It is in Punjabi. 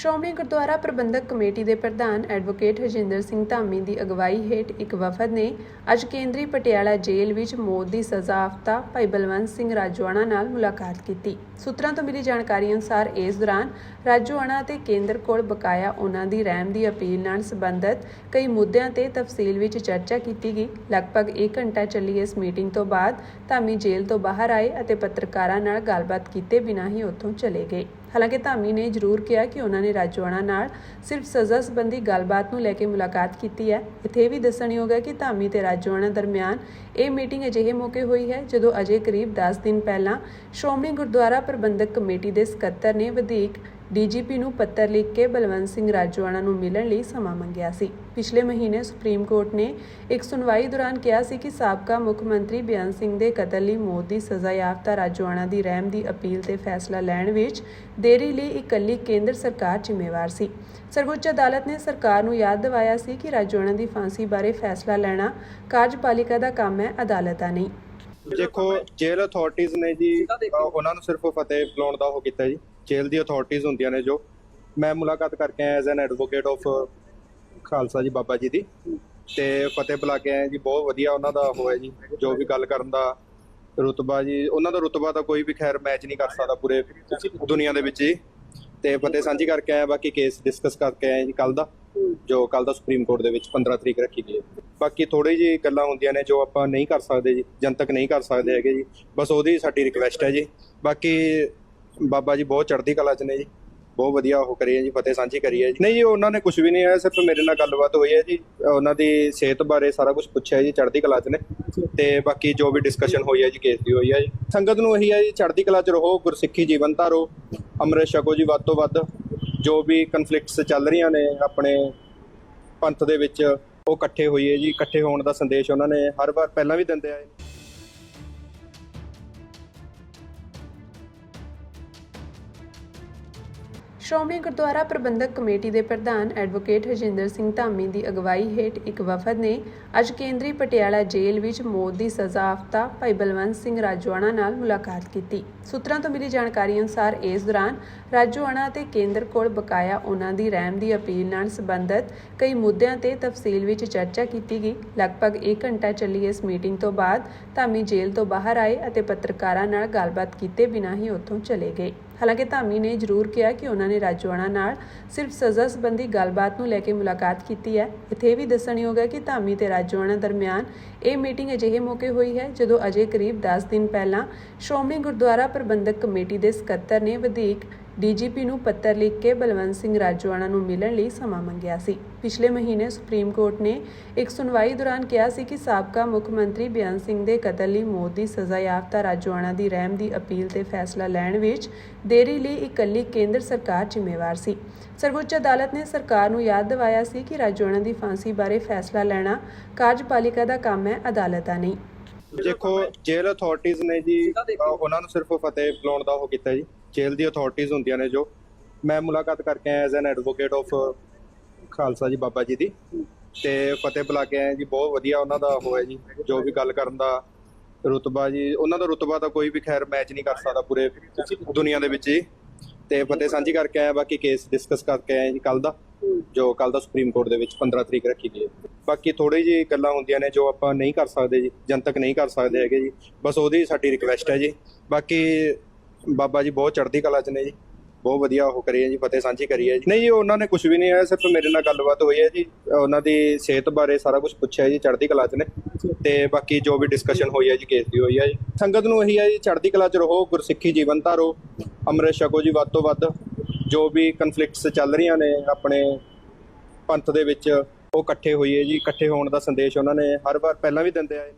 ਸ਼੍ਰੋਮਣੀ ਗੁਰਦੁਆਰਾ ਪ੍ਰਬੰਧਕ ਕਮੇਟੀ ਦੇ ਪ੍ਰਧਾਨ ਐਡਵੋਕੇਟ ਹਰਜਿੰਦਰ ਸਿੰਘ ਧਾਮੀ ਦੀ ਅਗਵਾਈ ਹੇਠ ਇੱਕ ਵਫਦ ਨੇ ਅੱਜ ਕੇਂਦਰੀ ਪਟਿਆਲਾ ਜੇਲ੍ਹ ਵਿੱਚ ਮੌਤ ਦੀ ਸਜ਼ਾ ਆਫਤਾ ਭਾਈ ਬਲਵੰਤ ਸਿੰਘ ਰਾਜੋਆਣਾ ਨਾਲ ਮੁਲਾਕਾਤ ਕੀਤੀ। ਸੂਤਰਾਂ ਤੋਂ ਮਿਲੀ ਜਾਣਕਾਰੀ ਅਨੁਸਾਰ ਇਸ ਦੌਰਾਨ ਰਾਜੋਆਣਾ ਅਤੇ ਕੇਂਦਰ ਕੋਲ ਬਕਾਇਆ ਉਹਨਾਂ ਦੀ ਰਹਿਮ ਦੀ ਅਪੀਲ ਨਾਲ ਸੰਬੰਧਤ ਕਈ ਮੁੱਦਿਆਂ ਤੇ ਤਫਸੀਲ ਵਿੱਚ ਚਰਚਾ ਕੀਤੀ ਗਈ। ਲਗਭਗ 1 ਘੰਟਾ ਚੱਲੀ ਇਸ ਮੀਟਿੰਗ ਤੋਂ ਬਾਅਦ ਧਾਮੀ ਜੇਲ੍ਹ ਤੋਂ ਬਾਹਰ ਆਏ ਅਤੇ ਪੱਤਰਕਾਰਾਂ ਨਾਲ ਗੱਲਬਾਤ ਕੀਤੇ ਬਿਨਾਂ ਹੀ ਉੱਥੋਂ ਚਲੇ ਗਏ। ਹਾਲਾਂਕਿ ਧਾਮੀ ਨੇ ਜ਼ਰੂਰ ਕਿਹਾ ਕਿ ਉਹਨਾਂ ਨੇ ਰਾਜੋਆਣਾ ਨਾਲ ਸਿਰਫ ਸਜ਼ਾ ਸੰਬੰਧੀ ਗੱਲਬਾਤ ਨੂੰ ਲੈ ਕੇ ਮੁਲਾਕਾਤ ਕੀਤੀ ਹੈ। ਇੱਥੇ ਇਹ ਵੀ ਦੱਸਣਯੋਗ ਹੈ ਕਿ ਧਾਮੀ ਤੇ ਰਾਜੋਆਣਾ ਦਰਮਿਆਨ ਇਹ ਮੀਟਿੰਗ ਅਜਿਹੇ ਮੌਕੇ ਹੋਈ ਹੈ ਜਦੋਂ ਅਜੇ ਕਰੀਬ 10 ਦਿਨ ਪਹਿਲਾਂ ਸ਼੍ਰੋਮਣੀ ਗੁਰਦੁਆਰਾ ਪ੍ਰਬੰਧਕ ਕਮੇਟੀ ਦੇ ਸਕੱਤਰ ਨੇ ਵਧੇਕ ਡੀਜੀਪੀ ਨੂੰ ਪੱਤਰ ਲਿਖ ਕੇ ਬਲਵੰਤ ਸਿੰਘ ਰਾਜੋਆਣਾ ਨੂੰ ਮਿਲਣ ਲਈ ਸਮਾਂ ਮੰਗਿਆ ਸੀ। ਪਿਛਲੇ ਮਹੀਨੇ ਸੁਪਰੀਮ ਕੋਰਟ ਨੇ ਇੱਕ ਸੁਣਵਾਈ ਦੌਰਾਨ ਕਿਹਾ ਸੀ ਕਿ ਸਾਬਕਾ ਮੁੱਖ ਮੰਤਰੀ ਬਿਆਨ ਸਿੰਘ ਦੇ ਕਤਲ ਲਈ ਮੌਤ ਦੀ ਸਜ਼ਾ ਯਾਫਤਾ ਰਾਜੋਆਣਾ ਦੀ ਰਹਿਮ ਦੀ ਅਪੀਲ ਤੇ ਫੈਸਲਾ ਲੈਣ ਵਿੱਚ ਦੇਰੀ ਲਈ ਇਕੱਲੀ ਕੇਂਦਰ ਸਰਕਾਰ ਜ਼ਿੰਮੇਵਾਰ ਸੀ। ਸਰਵਉੱਚ ਅਦਾਲਤ ਨੇ ਸਰਕਾਰ ਨੂੰ ਯਾਦ ਦਿਵਾਇਆ ਸੀ ਕਿ ਰਾਜੋਆਣਾ ਦੀ ਫਾਂਸੀ ਬਾਰੇ ਫੈਸਲਾ ਲੈਣਾ ਕਾਰਜਪਾਲਿਕਾ ਦਾ ਕੰਮ ਹੈ, ਅਦਾਲਤ ਦਾ ਨਹੀਂ। ਦੇਖੋ ਜੇਲ੍ਹ ਅਥਾਰਟੀਆਂ ਨੇ ਜੀ ਉਹਨਾਂ ਨੂੰ ਸਿਰਫ ਫਤਿਹ ਬੁਲਾਉਣ ਦਾ ਉਹ ਕੀਤਾ ਜੀ। ਜੇਲ੍ਹ ਦੀ ਅਥਾਰਟੀਆਂ ਹੁੰਦੀਆਂ ਨੇ ਜੋ। ਮੈਂ ਮੁਲਾਕਾਤ ਕਰਕੇ ਆਇਆ as an advocate of Khalsa ji Baba ji ਦੀ। ਤੇ ਫਤਿਹ ਬੁਲਾ ਕੇ ਆਏ ਜੀ ਬਹੁਤ ਵਧੀਆ ਉਹਨਾਂ ਦਾ ਉਹ ਹੈ ਜੀ ਜੋ ਵੀ ਗੱਲ ਕਰਨ ਦਾ ਰੁਤਬਾ ਜੀ। ਉਹਨਾਂ ਦਾ ਰੁਤਬਾ ਤਾਂ ਕੋਈ ਵੀ ਖੈਰ ਮੈਚ ਨਹੀਂ ਕਰ ਸਕਦਾ ਪੂਰੇ ਦੁਨੀਆ ਦੇ ਵਿੱਚ ਜੀ। ਤੇ ਫਤਿਹ ਸਾਂਝੀ ਕਰਕੇ ਆਇਆ ਬਾਕੀ ਕੇਸ ਡਿਸਕਸ ਕਰਕੇ ਆਏ ਜੀ ਕੱਲ ਦਾ। ਜੋ ਕੱਲ ਦਾ ਸੁਪਰੀਮ ਕੋਰਟ ਦੇ ਵਿੱਚ 15 ਤਰੀਕ ਰੱਖੀ ਗਈ ਹੈ। ਬਾਕੀ ਥੋੜੀ ਜੀ ਗੱਲਾਂ ਹੁੰਦੀਆਂ ਨੇ ਜੋ ਆਪਾਂ ਨਹੀਂ ਕਰ ਸਕਦੇ ਜੀ, ਜਨਤਕ ਨਹੀਂ ਕਰ ਸਕਦੇ ਹੈਗੇ ਜੀ। ਬਸ ਉਹਦੀ ਸਾਡੀ ਰਿਕਵੈਸਟ ਹੈ ਜੀ। ਬਾਕੀ ਬਾਬਾ ਜੀ ਬਹੁਤ ਚੜ੍ਹਦੀ ਕਲਾ ਚ ਨੇ ਜੀ। ਬਹੁਤ ਵਧੀਆ ਉਹ ਕਰੀ ਹੈ ਜੀ, ਫਤਿਹ ਸਾਂਝੀ ਕਰੀ ਹੈ ਜੀ। ਨਹੀਂ ਜੀ, ਉਹਨਾਂ ਨੇ ਕੁਝ ਵੀ ਨਹੀਂ ਆਇਆ, ਸਿਰਫ ਮੇਰੇ ਨਾਲ ਗੱਲਬਾਤ ਹੋਈ ਹੈ ਜੀ। ਉਹਨਾਂ ਦੀ ਸਿਹਤ ਬਾਰੇ ਸਾਰਾ ਕੁਝ ਪੁੱਛਿਆ ਜੀ, ਚੜ੍ਹਦੀ ਕਲਾ ਚ ਨੇ। ਤੇ ਬਾਕੀ ਜੋ ਵੀ ਡਿਸਕਸ਼ਨ ਹੋਈ ਹੈ ਜੀ ਕੇਸ ਦੀ ਹੋਈ ਹੈ ਜੀ। ਸੰਗਤ ਨੂੰ ਇਹੀ ਹੈ ਜੀ, ਚੜ੍ਹਦੀ ਕਲਾ ਚ ਰਹੋ, ਗੁਰਸਿੱਖੀ ਜੀਵਨ ਧਾਰੋ। ਅੰਮ੍ਰਿਤ ਛਕੋ ਜੀ, ਵੱਧ ਤੋਂ ਵੱਧ। ਜੋ ਵੀ ਕਨਫਲਿਕਟਸ ਚੱਲ ਰਹੀਆਂ ਨੇ ਆਪਣੇ ਪੰਥ ਦੇ ਵਿੱਚ, ਉਹ ਇਕੱਠੇ ਹੋਈਏ ਜੀ, ਇਕੱਠੇ ਹੋਣ ਦਾ ਸੰਦੇਸ਼ ਉਹਨਾਂ ਨੇ ਹਰ ਵਾਰ ਪਹਿਲਾਂ ਵੀ ਦਿੰਦੇ ਆਏ ਸ਼੍ਰੋਮਣੀ ਗੁਰਦੁਆਰਾ ਪ੍ਰਬੰਧਕ ਕਮੇਟੀ ਦੇ ਪ੍ਰਧਾਨ ਐਡਵੋਕੇਟ ਹਰਜਿੰਦਰ ਸਿੰਘ ਧਾਮੀ ਦੀ ਅਗਵਾਈ ਹੇਠ ਇੱਕ ਵਫਦ ਨੇ ਅੱਜ ਕੇਂਦਰੀ ਪਟਿਆਲਾ ਜੇਲ੍ਹ ਵਿੱਚ ਮੌਤ ਦੀ ਸਜ਼ਾ ਆਫਤਾ ਭਾਈ ਬਲਵੰਤ ਸਿੰਘ ਰਾਜੋਆਣਾ ਨਾਲ ਮੁਲਾਕਾਤ ਕੀਤੀ। ਸੂਤਰਾਂ ਤੋਂ ਮਿਲੀ ਜਾਣਕਾਰੀ ਅਨੁਸਾਰ ਇਸ ਦੌਰਾਨ ਰਾਜੋਆਣਾ ਅਤੇ ਕੇਂਦਰ ਕੋਲ ਬਕਾਇਆ ਉਹਨਾਂ ਦੀ ਰਹਿਮ ਦੀ ਅਪੀਲ ਨਾਲ ਸੰਬੰਧਤ ਕਈ ਮੁੱਦਿਆਂ ਤੇ ਤਫਸੀਲ ਵਿੱਚ ਚਰਚਾ ਕੀਤੀ ਗਈ। ਲਗਭਗ 1 ਘੰਟਾ ਚੱਲੀ ਇਸ ਮੀਟਿੰਗ ਤੋਂ ਬਾਅਦ ਧਾਮੀ ਜੇਲ੍ਹ ਤੋਂ ਬਾਹਰ ਆਏ ਅਤੇ ਪੱਤਰਕਾਰਾਂ ਨਾਲ ਗੱਲਬਾਤ ਕੀਤੇ ਬਿਨਾਂ ਹੀ ਉੱਥੋਂ ਚਲੇ ਗਏ। ਹਾਲਾਂਕਿ ਧਾਮੀ ਨੇ ਜ਼ਰੂਰ ਕਿਹਾ ਕਿ ਉਹਨਾਂ ਨੇ ਰਾਜੋਆਣਾ ਨਾਲ ਸਿਰਫ ਸਜ਼ਾ ਸੰਬੰਧੀ ਗੱਲਬਾਤ ਨੂੰ ਲੈ ਕੇ ਮੁਲਾਕਾਤ ਕੀਤੀ ਹੈ। ਇੱਥੇ ਇਹ ਵੀ ਦੱਸਣਯੋਗ ਹੈ ਕਿ ਧਾਮੀ ਤੇ ਰਾਜੋਆਣਾ ਦਰਮਿਆਨ ਇਹ ਮੀਟਿੰਗ ਅਜਿਹੇ ਮੌਕੇ ਹੋਈ ਹੈ ਜਦੋਂ ਅਜੇ ਕਰੀਬ 10 ਦਿਨ ਪਹਿਲਾਂ ਸ਼੍ਰੋਮਣੀ ਗੁਰਦੁਆਰਾ ਪ੍ਰਬੰਧਕ ਕਮੇਟੀ ਦੇ ਸਕੱਤਰ ਨੇ ਵਧੇਕ ਡੀਜੀਪੀ ਨੂੰ ਪੱਤਰ ਲਿਖ ਕੇ ਬਲਵੰਤ ਸਿੰਘ ਰਾਜੋਆਣਾ ਨੂੰ ਮਿਲਣ ਲਈ ਸਮਾਂ ਮੰਗਿਆ ਸੀ। ਪਿਛਲੇ ਮਹੀਨੇ ਸੁਪਰੀਮ ਕੋਰਟ ਨੇ ਇੱਕ ਸੁਣਵਾਈ ਦੌਰਾਨ ਕਿਹਾ ਸੀ ਕਿ ਸਾਬਕਾ ਮੁੱਖ ਮੰਤਰੀ ਬਿਆਨ ਸਿੰਘ ਦੇ ਕਤਲ ਲਈ ਮੌਤ ਦੀ ਸਜ਼ਾ ਯਾਫਤਾ ਰਾਜੋਆਣਾ ਦੀ ਰਹਿਮ ਦੀ ਅਪੀਲ ਤੇ ਫੈਸਲਾ ਲੈਣ ਵਿੱਚ ਦੇਰੀ ਲਈ ਇਕੱਲੀ ਕੇਂਦਰ ਸਰਕਾਰ ਜ਼ਿੰਮੇਵਾਰ ਸੀ। ਸਰਵਉੱਚ ਅਦਾਲਤ ਨੇ ਸਰਕਾਰ ਨੂੰ ਯਾਦ ਦਿਵਾਇਆ ਸੀ ਕਿ ਰਾਜੋਆਣਾ ਦੀ ਫਾਂਸੀ ਬਾਰੇ ਫੈਸਲਾ ਲੈਣਾ ਕਾਰਜਪਾਲਿਕਾ ਦਾ ਕੰਮ ਹੈ, ਅਦਾਲਤ ਦਾ ਨਹੀਂ। ਦੇਖੋ, ਜੇਲ੍ਹ ਅਥਾਰਟੀਆਂ ਨੇ ਜੀ ਉਹਨਾਂ ਨੂੰ ਸਿਰਫ ਫਤਿਹ ਬੁਲਾਉਣ ਦਾ ਉਹ ਕੀਤਾ ਜੀ। ਜੇਲ੍ਹ ਦੀ ਅਥਾਰਟੀਆਂ ਹੁੰਦੀਆਂ ਨੇ ਜੋ। ਮੈਂ ਮੁਲਾਕਾਤ ਕਰਕੇ ਆਇਆ as an advocate of Khalsa ji, Baba ji ਦੀ। ਤੇ ਫਤਿਹ ਬੁਲਾ ਕੇ ਆਏ ਜੀ, ਬਹੁਤ ਵਧੀਆ ਉਹਨਾਂ ਦਾ ਉਹ ਹੈ ਜੀ, ਜੋ ਵੀ ਗੱਲ ਕਰਨ ਦਾ ਰੁਤਬਾ ਜੀ। ਉਹਨਾਂ ਦਾ ਰੁਤਬਾ ਤਾਂ ਕੋਈ ਵੀ ਖੈਰ ਮੈਚ ਨਹੀਂ ਕਰ ਸਕਦਾ ਪੂਰੇ ਦੁਨੀਆ ਦੇ ਵਿੱਚ ਜੀ। ਤੇ ਫਤਿਹ ਸਾਂਝੀ ਕਰਕੇ ਆਇਆ, ਬਾਕੀ ਕੇਸ ਡਿਸਕਸ ਕਰਕੇ ਆਏ ਜੀ ਕੱਲ ਦਾ, ਜੋ ਕੱਲ ਦਾ ਸੁਪਰੀਮ ਕੋਰਟ ਦੇ ਵਿੱਚ 15 ਤਰੀਕ ਰੱਖੀ ਗਈ ਹੈ। ਬਾਕੀ ਥੋੜੀ ਜੀ ਗੱਲਾਂ ਹੁੰਦੀਆਂ ਨੇ ਜੋ ਆਪਾਂ ਨਹੀਂ ਕਰ ਸਕਦੇ ਜੀ, ਜਨਤਕ ਨਹੀਂ ਕਰ ਸਕਦੇ ਹੈਗੇ ਜੀ। ਬਸ ਉਹਦੀ ਸਾਡੀ ਰਿਕਵੈਸਟ ਹੈ ਜੀ। ਬਾਕੀ ਬਾਬਾ ਜੀ ਬਹੁਤ ਚੜ੍ਹਦੀ ਕਲਾ ਚ ਨੇ ਜੀ। ਬਹੁਤ ਵਧੀਆ ਉਹ ਕਰੀ ਹੈ ਜੀ, ਫਤਿਹ ਸਾਂਝੀ ਕਰੀ ਹੈ ਜੀ। ਨਹੀਂ ਜੀ, ਉਹਨਾਂ ਨੇ ਕੁਝ ਵੀ ਨਹੀਂ ਆਇਆ, ਸਿਰਫ ਮੇਰੇ ਨਾਲ ਗੱਲਬਾਤ ਹੋਈ ਹੈ ਜੀ। ਉਹਨਾਂ ਦੀ ਸਿਹਤ ਬਾਰੇ ਸਾਰਾ ਕੁਝ ਪੁੱਛਿਆ ਜੀ, ਚੜ੍ਹਦੀ ਕਲਾ ਚ ਨੇ। ਤੇ ਬਾਕੀ ਜੋ ਵੀ ਡਿਸਕਸ਼ਨ ਹੋਈ ਹੈ ਜੀ ਕੇਸ ਦੀ ਹੋਈ ਹੈ ਜੀ। ਸੰਗਤ ਨੂੰ ਇਹੀ ਹੈ ਜੀ, ਚੜ੍ਹਦੀ ਕਲਾ ਚ ਰਹੋ, ਗੁਰਸਿੱਖੀ ਜੀਵਨ ਧਾਰੋ, ਅੰਮ੍ਰਿਤ ਛਕੋ ਜੀ ਵੱਧ ਤੋਂ ਵੱਧ। ਜੋ ਵੀ ਕਨਫਲਿਕਟਸ ਚੱਲ ਰਹੀਆਂ ਨੇ ਆਪਣੇ ਪੰਥ ਦੇ ਵਿੱਚ, ਉਹ ਇਕੱਠੇ ਹੋਈਏ ਜੀ, ਇਕੱਠੇ ਹੋਣ ਦਾ ਸੰਦੇਸ਼ ਉਹਨਾਂ ਨੇ ਹਰ ਵਾਰ ਪਹਿਲਾਂ ਵੀ ਦਿੰਦੇ ਆਏ